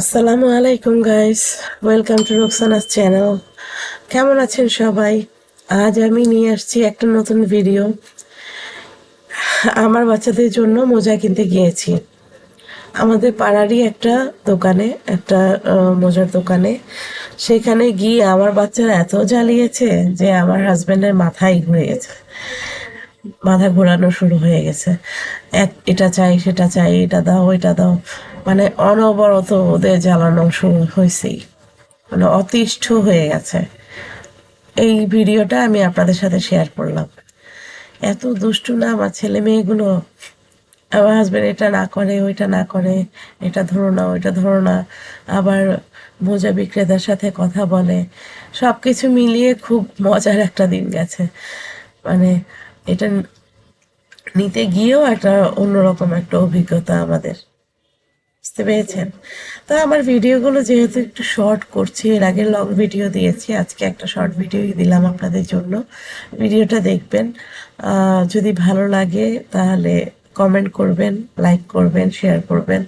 আসসালামু আলাইকুম guys welcome to Roksana's channel কেমন আছেন সবাই? আজ আমি নিয়ে আসছি একটা নতুন ভিডিও আমার বাচ্চাদের জন্য মোজা কিনতে গিয়েছি। আমাদের পাড়ারই একটা দোকানে, একটা মোজার দোকানে। সেখানে গিয়ে আমার বাচ্চারা এত জ্বালিয়েছে যে আমার হাজবেন্ডের মাথায় ঘুরে গেছে। মাথা ঘোরানো শুরু হয়ে গেছে। এক, এটা চাই, সেটা চাই, এটা দাও ওইটা দাও। মানে অনবরত ওদের জ্বালানো শুরু হয়েছেই। মানে অতিষ্ঠ হয়ে গেছে। এই ভিডিওটা আমি আপনাদের সাথে শেয়ার করলাম। এত দুষ্টু না আমার ছেলে মেয়েগুলো। আমার হাজবেন্ড এটা না করে, ওইটা না করে, এটা ধরো না, ওইটা ধরো না। আবার মোজা বিক্রেতার সাথে কথা বলে। সব কিছু মিলিয়ে খুব মজার একটা দিন গেছে। মানে এটা নিতে গিয়েও একটা অন্যরকম একটা অভিজ্ঞতা আমাদের। বুঝতে পেরেছেন? তো আমার ভিডিওগুলো যেহেতু একটু শর্ট করছি, এর আগে লং ভিডিও দিয়েছি, আজকে একটা শর্ট ভিডিওই দিলাম আপনাদের জন্য। ভিডিওটা দেখবেন। যদি ভালো লাগে তাহলে কমেন্ট করবেন লাইক করবেন শেয়ার করবেন,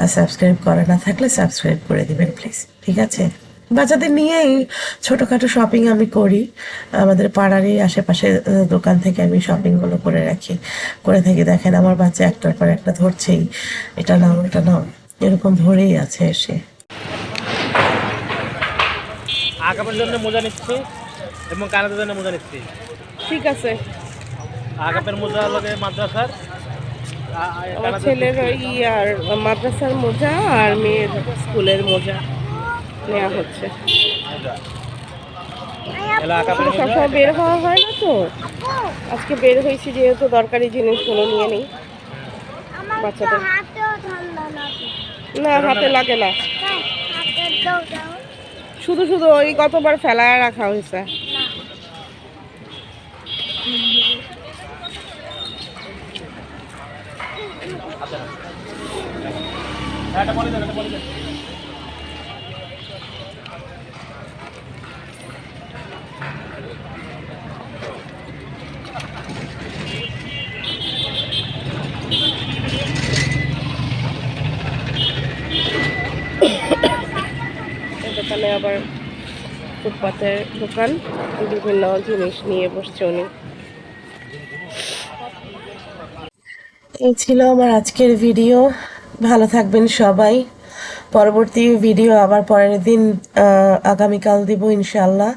আর সাবস্ক্রাইব করা না থাকলে সাবস্ক্রাইব করে দিবেন প্লিজ ঠিক আছে? বাচ্চাদের নিয়েই ছোটোখাটো শপিং আমি করি। আমাদের পাড়ারই আশেপাশে দোকান থেকে আমি শপিংগুলো করে রাখি। করে থাকি, দেখেন আমার বাচ্চা একটার পর একটা ধরছেই। এটা নাও এটা নাও। এরকম ধরেই আছে এসে। আগামের জন্য মোজা নিচ্ছি এবং কানাদের জন্য মোজা নিচ্ছি। ঠিক আছে। আগাপের মোজা লগে মাদ্রাসার। আমার ছেলের ই আর মাদ্রাসার মোজা আর মেয়ের স্কুলের মোজা নেওয়া হচ্ছে। সবসময় বের হওয়া হয় না তো? আজকে বের হয়েছি যেহেতু দরকারি জিনিসগুলো নিয়ে নিই। বাচ্চাদের ঠান্ডা লাগে না হাতে লাগে না। শুধু শুধু ওই কতবার ফেলায় রাখা হয়েছে। হ্যাঁ, এটা বলে দেন এটা বলে দেন দোকানে আবার ফুটপাতের দোকান। বিভিন্ন জিনিস নিয়ে বসছে উনি। এই ছিল আমার আজকের ভিডিও। ভালো থাকবেন সবাই। পরবর্তী ভিডিও আবার পরের দিন আগামীকাল দিব ইনশাল্লাহ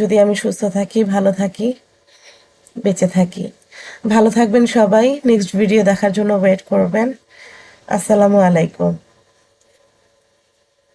যদি আমি সুস্থ থাকি, ভালো থাকি, বেঁচে থাকি। ভালো থাকবেন সবাই। নেক্সট ভিডিও দেখার জন্য ওয়েট করবেন। আসসালামু আলাইকুম।